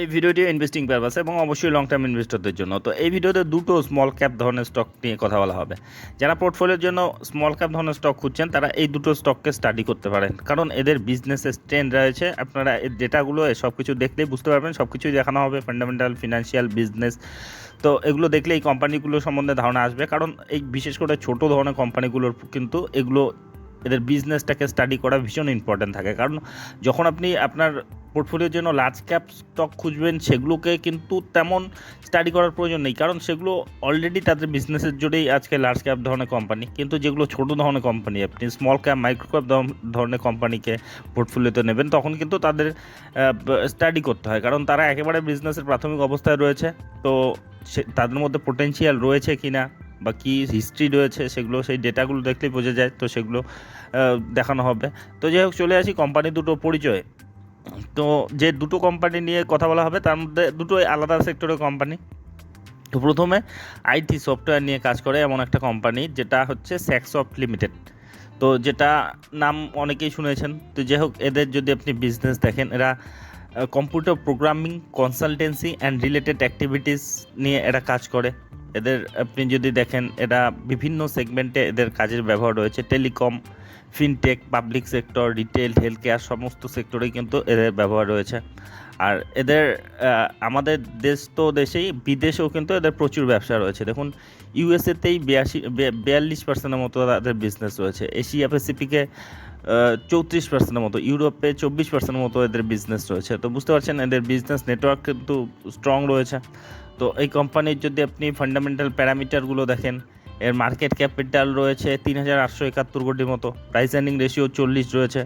এই ভিডিওটি investing purpose এবং অবশ্যই লং টার্ম ইনভেস্টরদের জন্য। তো এই ভিডিওতে দুটো স্মল ক্যাপ ধরনের স্টক নিয়ে কথা বলা হবে। যারা পোর্টফোলিওর জন্য স্মল ক্যাপ ধরনের স্টক খুঁজছেন, তারা এই দুটো স্টককে স্টাডি করতে পারেন। কারণ এদের বিজনেসের ট্রেন্ড রয়েছে। আপনারা এর ডেটাগুলো সব কিছু দেখলেই বুঝতে পারবেন। সব কিছুই দেখানো হবে ফান্ডামেন্টাল ফিনান্সিয়াল বিজনেস তো এগুলো দেখলে এই কোম্পানিগুলো সম্বন্ধে ধারণা আসবে। কারণ এই বিশেষ করে ছোট ধরনের কোম্পানিগুলোর কিন্তু এগুলো এদের বিজনেসটাকে স্টাডি করা ভীষণ ইম্পর্ট্যান্ট থাকে। কারণ যখন আপনি আপনার পোর্টফোলিওর জন্য লার্জ ক্যাপ স্টক খুঁজবেন, সেগুলোকে কিন্তু তেমন স্টাডি করার প্রয়োজন নেই। কারণ সেগুলো অলরেডি তাদের বিজনেসের জন্যই আজকে লার্জ ক্যাপ ধরনের কোম্পানি কিন্তু যেগুলো ছোট ধরনের কোম্পানি আপনি স্মল ক্যাপ মাইক্রো ক্যাপ ধরনের কোম্পানিকে পোর্টফোলিওতে নেবেন, তখন কিন্তু তাদের স্টাডি করতে হয়। কারণ তারা একেবারে বিজনেসের প্রাথমিক অবস্থায় রয়েছে, তো সে তাদের মধ্যে পোটেনশিয়াল রয়েছে কি না বা কী হিস্ট্রি রয়েছে সেগুলো, সেই ডেটাগুলো দেখলেই বোঝা যায়, তো সেগুলো দেখানো হবে। তো যাই হোক, চলে আসি কোম্পানি দুটো পরিচয়। তো যে দুটো কোম্পানি নিয়ে কথা বলা হবে, তার মধ্যে দুটোই আলাদা সেক্টরের কোম্পানি তো প্রথমে আইটি সফটওয়্যার নিয়ে কাজ করে এমন একটা কোম্পানি যেটা হচ্ছে স্যাকসফট লিমিটেড তো যেটা নাম অনেকেই শুনেছেন। তো যাই হোক, এদের যদি আপনি বিজনেস দেখেন, এরা computer programming consultancy and related activities নিয়ে এরা কাজ করে। এদের, আপনি যদি দেখেন, এরা বিভিন্ন সেগমেন্টে এদের কাজের ব্যবহার রয়েছে। Telecom fintech public sector retail health care সমস্ত সেক্টরেই কিন্তু এদের ব্যবহার রয়েছে। আর এদের আমাদের দেশ তো দেশেই, বিদেশেও কিন্তু এদের প্রচুর ব্যবসা রয়েছে। দেখুন ইউএসএতেই বিয়াশি বিয়াল্লিশ পার্সেন্টের মতো তাদের বিজনেস রয়েছে। এশিয়া প্যাসিফিকে চৌত্রিশ পার্সেন্টের মতো। ইউরোপে চব্বিশ পার্সেন্টের মতো এদের বিজনেস রয়েছে। তো বুঝতে পারছেন, এদের বিজনেস নেটওয়ার্ক কিন্তু স্ট্রং রয়েছে। তো এই কোম্পানির যদি আপনি ফান্ডামেন্টাল প্যারামিটারগুলো দেখেন, এর মার্কেট ক্যাপিটাল রয়েছে তিন হাজার আটশো একাত্তর কোটির মতো প্রাইস আর্নিং রেশিও চল্লিশ রয়েছে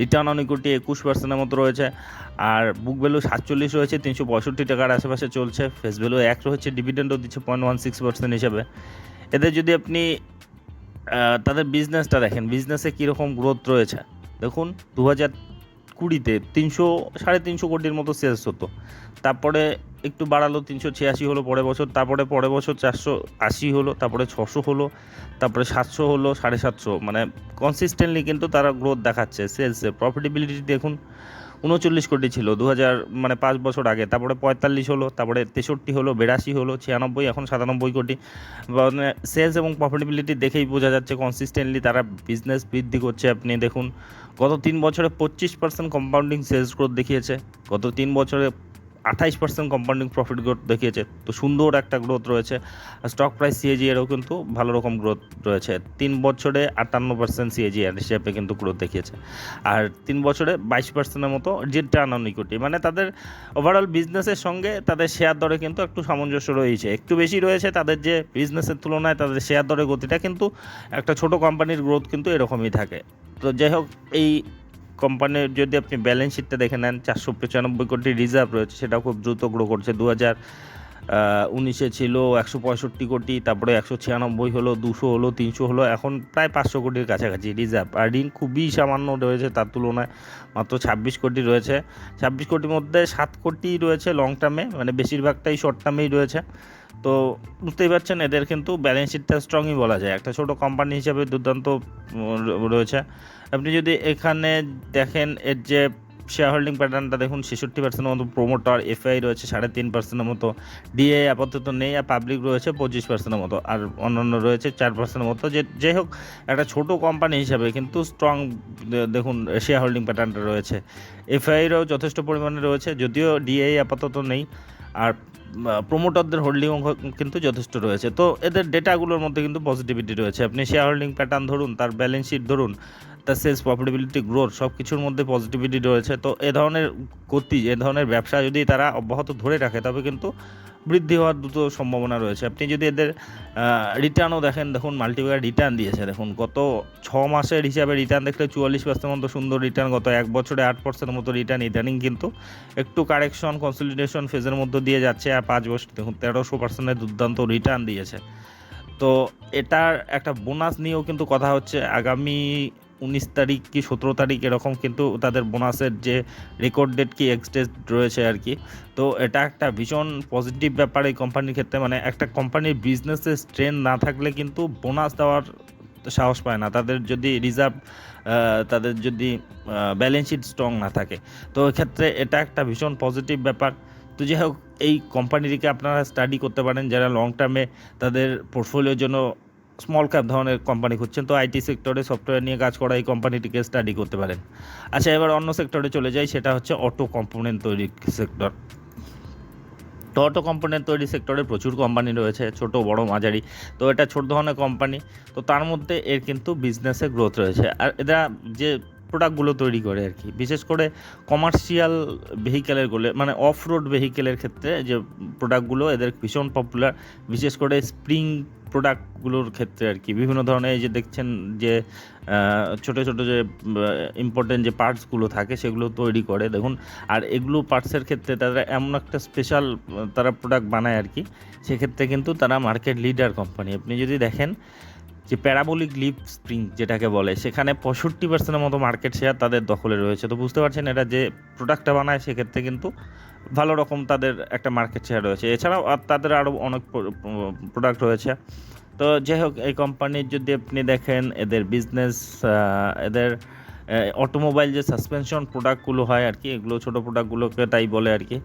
রিটার্ন অন ইকুইটি একুশ পার্সেন্টের মতো রয়েছে, আর বুক ভ্যালু সাতচল্লিশ রয়েছে, তিনশো পঁয়ষট্টি টাকার আশেপাশে চলছে ফেস ভ্যালু এক রয়েছে ডিভিডেন্ডও দিচ্ছে পয়েন্ট ওয়ান সিক্স পার্সেন্ট হিসেবে। এদের যদি আপনি তাদের বিজনেসটা দেখেন বিজনেসে কীরকম গ্রোথ রয়েছে, দেখুন দু হাজার কুড়িতে তিনশো, সাড়ে তিনশো কোটির মতো সেলস হতো, তারপরে একটু বাড়ালো, তিনশো ছিয়াশি হলো পরের বছর, তারপরে পরের বছর চারশো আশি হলো, তারপরে ছশো হলো, তারপরে সাতশো হলো, সাড়ে সাতশো। মানে কনসিস্টেন্টলি কিন্তু তারা গ্রোথ দেখাচ্ছে সেলসে প্রফিটেবিলিটি দেখুন, উনচল্লিশ কোটি ছিল দু হাজার মানে পাঁচ বছর আগে, তারপরে পঁয়তাল্লিশ হলো, তারপরে তেষট্টি হলো, বিরাশি হলো, ছিয়ানব্বই, এখন সাতানব্বই কোটি। মানে সেলস এবং প্রফিটেবিলিটি দেখেই বোঝা যাচ্ছে কনসিস্টেন্টলি তারা বিজনেস বৃদ্ধি করছে। আপনি দেখুন, গত তিন বছরে পঁচিশ পার্সেন্ট কম্পাউন্ডিং সেলস গ্রোথ দেখিয়েছে, গত তিন বছরে আঠাইশ পার্সেন্ট কম্পাউন্ডিং প্রফিট গ্রোথ দেখিয়েছে। তো সুন্দর একটা গ্রোথ রয়েছে। স্টক প্রাইস সিএজি এরও কিন্তু ভালো রকম গ্রোথ রয়েছে। তিন বছরে আটান্ন পার্সেন্ট সিএজি এর হিসেবে কিন্তু গ্রোথ দেখিয়েছে। আর তিন বছরে বাইশ পার্সেন্টের মতো যে টার্ন অন ইকুইটি মানে তাদের ওভারঅল বিজনেসের সঙ্গে তাদের শেয়ার দরে কিন্তু একটু সামঞ্জস্য রয়েছে। একটু বেশি রয়েছে তাদের যে বিজনেসের তুলনায় তাদের শেয়ার দরের গতিটা কিন্তু একটা ছোট কোম্পানির গ্রোথ কিন্তু এরকমই থাকে। তো যাই হোক, এই কোম্পানির যদি আপনি ব্যালেন্স শিটটা দেখে নেন, চারশো পঁচানব্বই কোটি রিজার্ভ রয়েছে সেটা খুব দ্রুত গ্রো করছে। দু হাজার উনিশে ছিল একশো পঁয়ষট্টি কোটি, তারপরে একশো ছিয়ানব্বই হলো, দুশো হলো, তিনশো হলো, এখন প্রায় পাঁচশো কোটির কাছাকাছি রিজার্ভ আর ঋণ খুবই সামান্য রয়েছে তার তুলনায়, মাত্র ছাব্বিশ কোটি রয়েছে। ছাব্বিশ কোটির মধ্যে সাত কোটি রয়েছে লং টার্মে মানে বেশিরভাগটাই শর্ট টার্মেই রয়েছে। তো বুঝতেই পারছেন, এদের কিন্তু ব্যালেন্স শিটটা স্ট্রংই বলা যায়। একটা ছোট কোম্পানি হিসাবে দুর্দান্ত রয়েছে। আপনি যদি এখানে দেখেন, এর যে শেয়ার হোল্ডিং প্যাটার্নটা দেখুন, ছেষট্টি পার্সেন্টের মতো প্রোমোটার এফআই রয়েছে সাড়ে তিন পার্সেন্টের মতো। ডিএ আপাতত নেই, আর পাবলিক রয়েছে পঁচিশ পার্সেন্টের মতো। আর অন্যান্য রয়েছে চার পার্সেন্টের মতো। যে, যাই হোক, একটা ছোটো কোম্পানি হিসাবে কিন্তু স্ট্রং দেখুন শেয়ার হোল্ডিং প্যাটার্নটা রয়েছে। এফআইরাও যথেষ্ট পরিমাণে রয়েছে, যদিও ডিএ আপাতত নেই। আর প্রোমোটারদের হোল্ডিংও কিন্তু যথেষ্ট রয়েছে। তো এদের ডেটাগুলোর মধ্যে কিন্তু পজিটিভিটি রয়েছে। আপনি শেয়ার হোল্ডিং প্যাটার্ন ধরুন, তার ব্যালেন্স শিট ধরুন, তার সেলস প্রফিটেবিলিটি গ্রোথ সব কিছুর মধ্যে পজিটিভিটি রয়েছে। তো এ ধরনের গতি, এ ধরনের ব্যবসা যদি তারা অব্যাহত ধরে রাখে, তবে কিন্তু বৃদ্ধি হওয়ার দ্রুত সম্ভাবনা রয়েছে। আপনি যদি এদের রিটার্নও দেখেন, দেখুন মাল্টিপ্লায়ার রিটার্ন দিয়েছে। দেখুন গত ছ মাসের হিসাবে রিটার্ন দেখলে চুয়াল্লিশ পার্সেন্ট মতো সুন্দর রিটার্ন গত এক বছরে আট পার্সেন্টের মতো রিটার্ন ইদানিং কিন্তু একটু কারেকশন কনসলিডেশন ফেজের মধ্যে দিয়ে যাচ্ছে আর পাঁচ বছর, দেখুন তেরোশো পার্সেন্টের দুর্দান্ত রিটার্ন দিয়েছে। তো এটার একটা বোনাস নিয়েও কিন্তু কথা হচ্ছে। আগামী উনিশ তারিখ কি সতেরো তারিখ এরকম কিন্তু তাদের বোনাসের যে রেকর্ড ডেট কি এক্সটেস্ট রয়েছে আর কি। তো এটা একটা ভীষণ পজিটিভ ব্যাপার এই কোম্পানির ক্ষেত্রে। মানে একটা কোম্পানির বিজনেসের স্ট্রেন না থাকলে কিন্তু বোনাস দেওয়ার সাহস পায় না। তাদের যদি রিজার্ভ তাদের যদি ব্যালেন্স শিট স্ট্রং না থাকে। তো এক্ষেত্রে এটা একটা ভীষণ পজিটিভ ব্যাপার। তো যাই হোক, এই কোম্পানিটিকে আপনারা স্টাডি করতে পারেন। যারা লং টার্মে তাদের পোর্টফোলিওর জন্য স্মল ক্যাপ ধরনের কোম্পানি খুঁজছেন, তো আইটি সেক্টরে সফটওয়্যার নিয়ে কাজ করা এই কোম্পানিটিকে স্টাডি করতে পারেন। আচ্ছা এবার অন্য সেক্টরে চলে যাই, সেটা হচ্ছে অটো কম্পোনেন্ট তৈরি সেক্টর তো অটো কম্পোনেন্ট তৈরি সেক্টরে প্রচুর কোম্পানি রয়েছে, ছোট, বড়, মাঝারি। তো এটা ছোট ধরনের কোম্পানি তো তার মধ্যে এর কিন্তু বিজনেসে গ্রোথ রয়েছে। আর এরা যে প্রোডাক্টগুলো তৈরি করে আর কি। বিশেষ করে কমার্শিয়াল ভেহিকেলেরগুলো মানে অফ রোড ভেহিকেলের ক্ষেত্রে যে প্রোডাক্টগুলো এদের ভীষণ পপুলার বিশেষ করে স্প্রিং প্রোডাক্টগুলোর ক্ষেত্রে আর কি। বিভিন্ন ধরনের যে দেখছেন যে ছোট ছোট যে ইম্পর্টেন্ট যে পার্টসগুলো থাকে, সেগুলো তৈরি করে। দেখুন, আর এগুলো পার্টসের ক্ষেত্রে তারা এমন একটা স্পেশাল তারা প্রোডাক্ট বানায় আর কি। সেক্ষেত্রে কিন্তু তারা মার্কেট লিডার কোম্পানি আপনি যদি দেখেন যে প্যারাবোলিক লিপ স্প্রিং যেটাকে বলে, সেখানে পঁয়ষট্টি পার্সেন্টের মতো মার্কেট শেয়ার তাদের দখলে রয়েছে। তো বুঝতে পারছেন এটা যে প্রোডাক্টটা বানায়, সেক্ষেত্রে কিন্তু ভালো রকম তাদের একটা মার্কেট শেয়ার রয়েছে। এছাড়াও আর তাদের আরও অনেক প্রোডাক্ট রয়েছে। তো যাই হোক, এই কোম্পানির যদি আপনি দেখেন, এদের বিজনেস এদের অটোমোবাইল যে সাসপেনশন প্রোডাক্টগুলো হয় আর কি, এগুলো ছোটো প্রোডাক্টগুলোকে তাই বলে আর কি।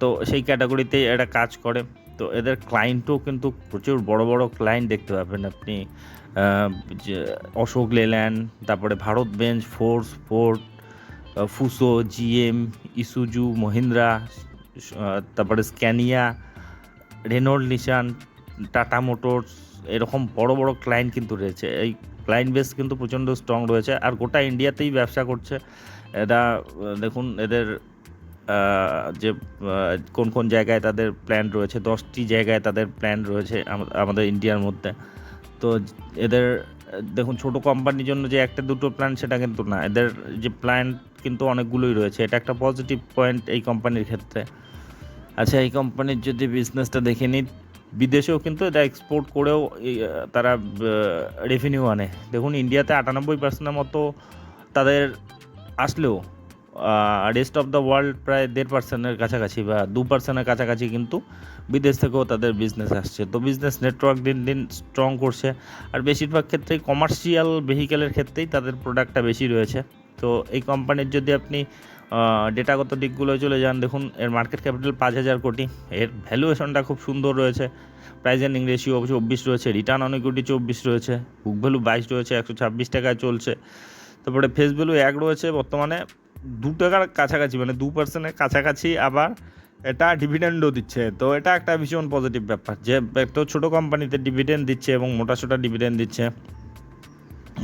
তো সেই ক্যাটাগরিতেই এটা কাজ করে। তো এদের ক্লায়েন্টও কিন্তু প্রচুর বড় বড় ক্লায়েন্ট দেখতে পাবেন আপনি। অশোক লেল্যান্ড, তারপরে Bharat Benz Force Ford Fuso G M Isuzu Mahindra তারপরে Scania Renault Nissan Tata motors এরকম বড় বড় ক্লায়েন্ট কিন্তু রয়েছে। এই ক্লায়েন্ট বেস কিন্তু প্রচণ্ড স্ট্রং রয়েছে। আর গোটা ইন্ডিয়াতেই ব্যবসা করছে। এরা দেখুন, এদের যে কোন কোন জায়গায় তাদের প্ল্যান রয়েছে, দশটি জায়গায় তাদের প্ল্যান রয়েছে আমাদের ইন্ডিয়ার মধ্যে। তো এদের, দেখুন, ছোট কোম্পানির জন্য যে একটা, দুটো প্ল্যান সেটা কিন্তু না। এদের যে প্ল্যান কিন্তু অনেকগুলোই রয়েছে। এটা একটা পজিটিভ পয়েন্ট এই কোম্পানির ক্ষেত্রে। আচ্ছা এই কোম্পানির যদি বিজনেসটা দেখে নিই, বিদেশেও কিন্তু এটা এক্সপোর্ট করেও তারা রেভিনিউ আনে। দেখুন ইন্ডিয়াতে আটানব্বই পার্সেন্টের মতো তাদের আসলেও রেস্ট অফ দ্য ওয়ার্ল্ড প্রায় দেড় পার্সেন্টের কাছাকাছি বা দু পার্সেন্টের কাছাকাছি কিন্তু বিদেশ থেকেও তাদের বিজনেস আসছে। তো বিজনেস নেটওয়ার্ক দিন দিন স্ট্রং করছে। আর বেশিরভাগ ক্ষেত্রেই কমার্শিয়াল ভেহিকেলের ক্ষেত্রেই তাদের প্রোডাক্টটা বেশি রয়েছে। তো এই কোম্পানির যদি আপনি ডেটাগত দিকগুলো চলে যান, দেখুন, এর মার্কেট ক্যাপিটাল পাঁচ হাজার কোটি। এর ভ্যালুয়েশনটা খুব সুন্দর রয়েছে। প্রাইস এন্ডিং রেশিও চব্বিশ রয়েছে। রিটার্ন অন ইকুইটি চব্বিশ রয়েছে। বুক ভ্যালু বাইশ রয়েছে, একশো ছাব্বিশ টাকায় চলছে। তারপরে ফেস ভ্যালু এক রয়েছে বর্তমানে। দু টাকার কাছাকাছি মানে দু পার্সেন্টের কাছাকাছি আবার এটা ডিভিডেন্ডও দিচ্ছে। তো এটা একটা ভীষণ পজিটিভ ব্যাপার যে একটা ছোটো কোম্পানিতে ডিভিডেন্ড দিচ্ছে এবং মোটা সোটা ডিভিডেন্ড দিচ্ছে।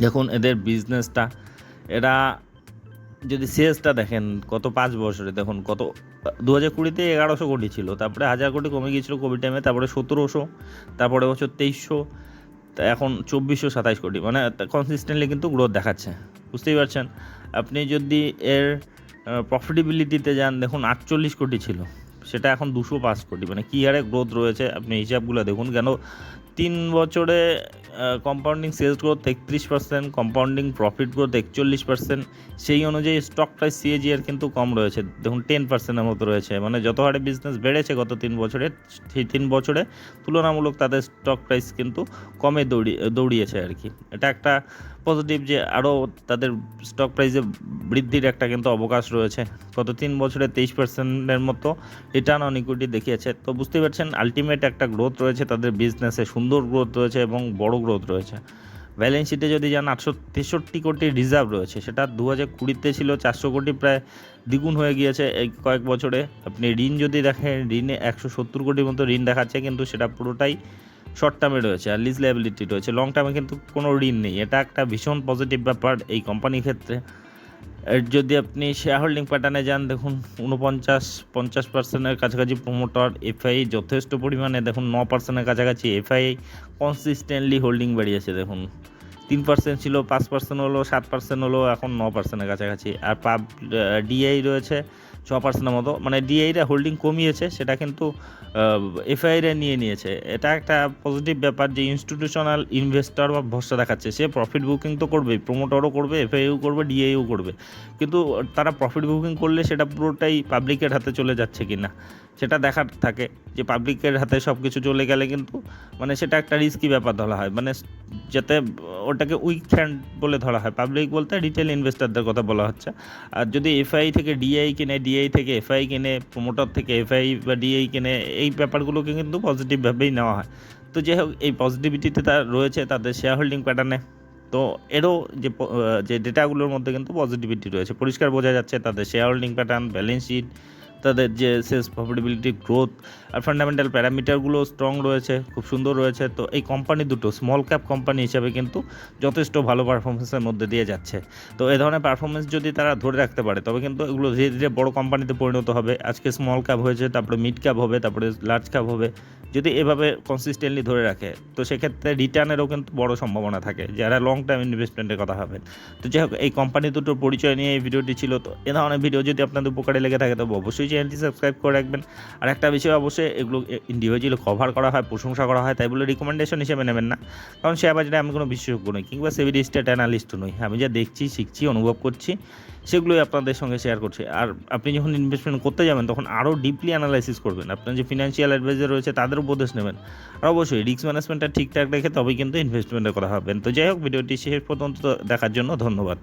দেখুন, এদের বিজনেসটা এরা যদি সেলসটা দেখেন, কত পাঁচ বছরে, দেখুন, কত দু হাজার কুড়িতে এগারোশো কোটি ছিল, তারপরে হাজার কোটি কমে গিয়েছিল কোভিড টাইমে তারপরে সতেরোশো, তারপরে বছর তেইশশো এখন চব্বিশশো সাতাইশ কোটি মানে কনসিস্টেন্টলি কিন্তু গ্রোথ দেখাচ্ছে। বুঝতেই পারছেন? আপনি যদি এর প্রফিটেবিলিটিতে যান, দেখুন আটচল্লিশ কোটি ছিল। সেটা এখন দুশো পাঁচ কোটি। মানে কী হারে গ্রোথ রয়েছে? আপনি হিসাবগুলো দেখুন কেন? তিন বছরে কম্পাউন্ডিং সেলস গ্রোথ একত্রিশ পার্সেন্ট কম্পাউন্ডিং প্রফিট গ্রোথ একচল্লিশ পার্সেন্ট সেই অনুযায়ী স্টক প্রাইস সিএজিআর কিন্তু কম রয়েছে। দেখুন টেন পার্সেন্টের মতো রয়েছে। মানে যত হারে বিজনেস বেড়েছে গত তিন বছরে সেই তিন বছরে, তুলনামূলক তাদের স্টক প্রাইস কিন্তু কমে দৌড়ি, দৌড়িয়েছে আর কি। এটা একটা পজিটিভ যে আরও তাদের স্টক প্রাইসে বৃদ্ধির একটা কিন্তু অবকাশ রয়েছে। গত তিন বছরে তেইশ পার্সেন্টের মতো রিটার্ন অন ইকুইটি দেখিয়েছে। তো বুঝতেই পারছেন আলটিমেট একটা গ্রোথ রয়েছে তাদের বিজনেসে সুন্দর গ্রোথ রয়েছে এবং বড় গ্রোথ রয়েছে। ব্যালেন্স শিটে যদি যান, আটশো তেষট্টি কোটি রিজার্ভ রয়েছে। সেটা দু হাজার কুড়িতে ছিল, চারশো কোটি প্রায় দ্বিগুণ হয়ে গিয়েছে এই কয়েক বছরে। আপনি ঋণ যদি দেখেন, ঋণে একশো সত্তর কোটির মতো ঋণ দেখাচ্ছে, কিন্তু সেটা পুরোটাই শর্ট টার্মে রয়েছে আর লিজ লাইবিলিটি রয়েছে। লং টার্মে কিন্তু কোনো ঋণ নেই। এটা একটা ভীষণ পজিটিভ ব্যাপার এই কোম্পানির ক্ষেত্রে। যদি আপনি শেয়ার হোল্ডিং প্যাটার্নে যান, দেখুন উনপঞ্চাশ পঞ্চাশ পার্সেন্টের কাছাকাছি প্রমোটার এফআই যথেষ্ট পরিমাণে, দেখুন ন পার্সেন্টের কাছাকাছি এফআই কনসিস্টেন্টলি হোল্ডিং বাড়িয়েছে, দেখুন। তিন পার্সেন্ট ছিল, পাঁচ পার্সেন্ট হলো, সাত পার্সেন্ট হলো, এখন ন পার্সেন্টের কাছাকাছি। আর পাব ডিআই রয়েছে ছ পার্সেন্টের মতো। মানে ডিআইরা হোল্ডিং কমিয়েছে, সেটা কিন্তু এফআইরা নিয়ে নিয়েছে। এটা একটা পজিটিভ ব্যাপার যে ইনস্টিটিউশনাল ইনভেস্টর বা ভরসা দেখাচ্ছে। সে প্রফিট বুকিং তো করবে প্রমোটারও করবে এফআইও করবে ডিআইও করবে। কিন্তু তারা প্রফিট বুকিং করলে সেটা পুরোটাই পাবলিকের হাতে চলে যাচ্ছে কি না সেটা দেখার থাকে যে পাবলিকের হাতে সব কিছু চলে গেলে কিন্তু মানে সেটা একটা রিস্কি ব্যাপার ধরা হয়। মানে যাতে ওটাকে উইক হ্যান্ড বলে ধরা হয়। পাবলিক বলতে রিটেল ইনভেস্টরদের কথা বলা হচ্ছে। আর যদি এফআই থেকে ডিআই কিনে ডিআই থেকে এফআই কিনে প্রোমোটার থেকে এফআই বা ডিআই কিনে, এই ব্যাপারগুলোকে কিন্তু পজিটিভভাবেই নেওয়া হয়। তো যাই হোক, এই পজিটিভিটিতে তার রয়েছে তাদের শেয়ার হোল্ডিং প্যাটার্নে তো এরও যে যে ডেটাগুলোর মধ্যে কিন্তু পজিটিভিটি রয়েছে। পরিষ্কার বোঝা যাচ্ছে তাদের share holding pattern balance sheet তাদের যে সেলস প্রফিটেবিলিটি গ্রোথ আর ফান্ডামেন্টাল প্যারামিটারগুলো স্ট্রং রয়েছে, খুব সুন্দর রয়েছে। তো এই কোম্পানি দুটো স্মল ক্যাপ কোম্পানি হিসেবে কিন্তু যথেষ্ট ভালো পারফরমেন্সের মধ্যে দিয়ে যাচ্ছে। তো এ ধরনের পারফরমেন্স যদি তারা ধরে রাখতে পারে, তবে কিন্তু এগুলো ধীরে ধীরে বড় কোম্পানিতে পরিণত হবে। আজকে স্মল ক্যাপ হয়েছে, তারপরে মিড ক্যাপ হবে, তারপরে লার্জ ক্যাপ হবে। যদি এভাবে কনসিস্টেন্টলি ধরে রাখে, তো সেক্ষেত্রে রিটার্নেরও কিন্তু বড় সম্ভাবনা থাকে, যারা লং টার্ম ইনভেস্টমেন্টের কথা ভাবেন। তো যাই হোক, এই কোম্পানি দুটোর পরিচয় নিয়ে এই ভিডিওটি ছিল। তো এ ধরনের ভিডিও যদি আপনাদের উপকারে লেগে থাকে, তবে অবশ্যই চ্যানেলটি সাবস্ক্রাইব করে রাখবেন। আর একটা বিষয় অবশ্যই, এগুলো ইন্ডিভিজুয়ালি কভার করা হয়, প্রশংসা করা হয়, তাই বলে রিকমেন্ডেশন হিসেবে নেবেন না। কারণ শেয়ার বাজারে আমি কোনো বিশেষজ্ঞ নই, কিংবা সেভি স্টেট অ্যানালিস্টও নই। আমি যা দেখছি, শিখছি, অনুভব করছি, সেগুলোই আপনাদের সঙ্গে শেয়ার করছি। আর আপনি যখন ইনভেস্টমেন্ট করতে যাবেন, তখন আরও ডিপলি অ্যানালাইসিস করবেন। আপনার যে ফিনান্সিয়াল অ্যাডভাইজার রয়েছে, তাদের উপদেশ নেবেন। আর অবশ্যই রিস্ক ম্যানেজমেন্টটা ঠিকঠাক রেখে তবেই কিন্তু ইনভেস্টমেন্টের করা হবেন তো যাই হোক, ভিডিওটি শেষ পর্যন্ত দেখার জন্য ধন্যবাদ।